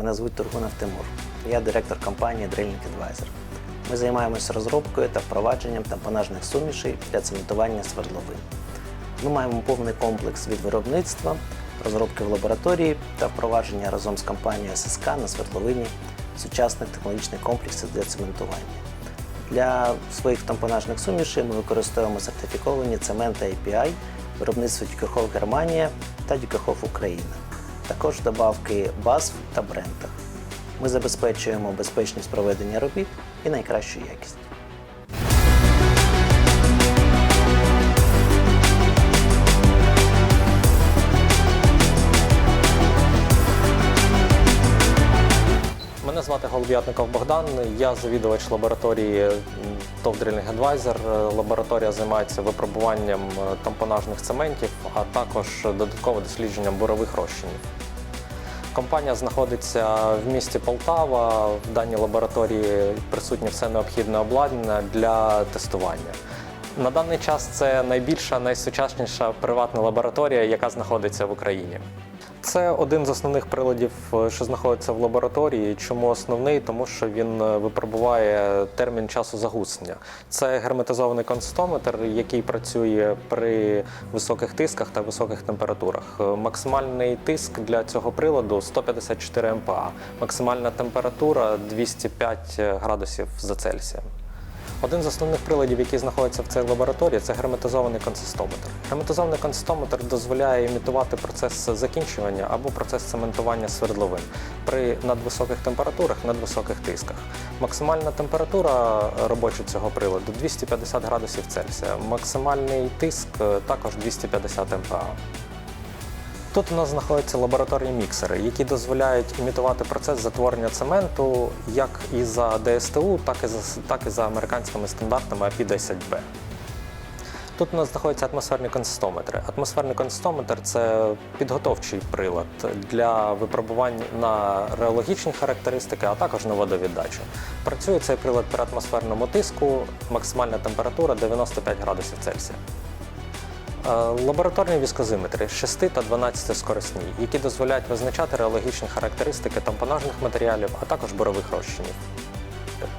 Мене звуть Тургунов Тимур. Я директор компанії Drilling Advisor. Ми займаємося розробкою та впровадженням тампонажних сумішей для цементування свердловин. Ми маємо повний комплекс від виробництва, розробки в лабораторії та впровадження разом з компанією ССК на свердловині сучасних технологічних комплексів для цементування. Для своїх тампонажних сумішей ми використовуємо сертифіковані цементи API, виробництво Дюкерхов Германія та Дюкерхов Україна. Також добавки BASF та Брента. Ми забезпечуємо безпечність проведення робіт і найкращу якість. Мене звати Голуб'ятников Богдан, я завідувач лабораторії ТОВ Drilling Advisor. Лабораторія займається випробуванням е, тампонажних цементів, а також додатково дослідженням бурових розчинів. Компанія знаходиться в місті Полтава. В даній лабораторії присутнє все необхідне обладнання для тестування. На даний час це найбільша, найсучасніша приватна лабораторія, яка знаходиться в Україні. Це один з основних приладів, е, що знаходиться в лабораторії. Чому основний? Тому що він е, випробуває термін часу загуснення. Це герметизований консистометр, який працює при високих тисках та високих температурах. Е, Максимальний тиск для цього приладу 154 МПа, максимальна температура 205 градусів за Цельсієм. Один з основних приладів, які знаходяться в цій лабораторії, це герметизований консистометр. Герметизований консистометр дозволяє імітувати процес закінчування або процес цементування свердловин при надвисоких температурах, надвисоких тисках. Максимальна температура робоча цього приладу 250 градусів Цельсія. Максимальний тиск е, також 250 МПа. Тут у нас знаходяться лабораторні міксери, які дозволяють імітувати процес затворення цементу як і за ДСТУ, так і за, так і за американськими стандартами API-10B. Тут у нас знаходяться атмосферні консистометри. Атмосферний консистометр це підготовчий прилад для випробувань на реологічні характеристики, а також на водовіддачу. Працює цей прилад при атмосферному тиску, максимальна температура 95 градусів Цельсія. Е, Лабораторні віскозиметри 6 та 12 скорисні, які дозволяють визначати реологічні характеристики тампонажних матеріалів, а також бурових розчинів.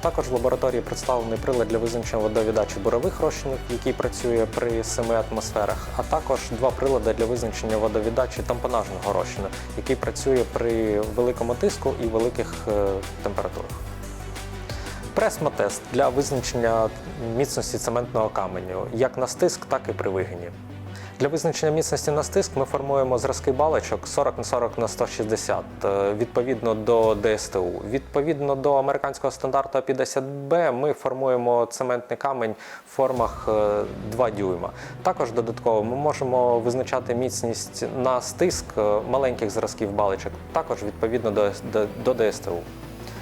Також в лабораторії представлений прилад для визначення водовіддачі бурових розчинів, який працює при 7 атмосферах, а також два прилади для визначення водовіддачі тампонажного розчину, який працює при великому тиску і великих е, температурах. Пресмотест для визначення міцності цементного каменю як на стиск, так і при вигині. Для визначення міцності на стиск ми формуємо зразки балочок 40 на 40 на 160 е, відповідно до ДСТУ. Відповідно до американського стандарту API-10B ми формуємо цементний камень в формах е, 2 дюйма. Також додатково ми можемо визначати міцність на стиск е, маленьких зразків балочок, також відповідно до, до, до ДСТУ.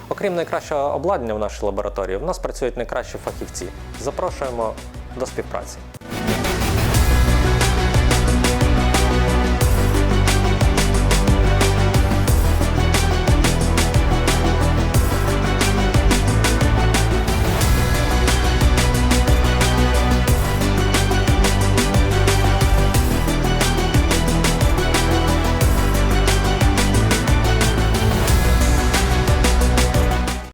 Окрім найкращого обладнання в нашій лабораторії, в нас працюють найкращі фахівці. Запрошуємо до співпраці.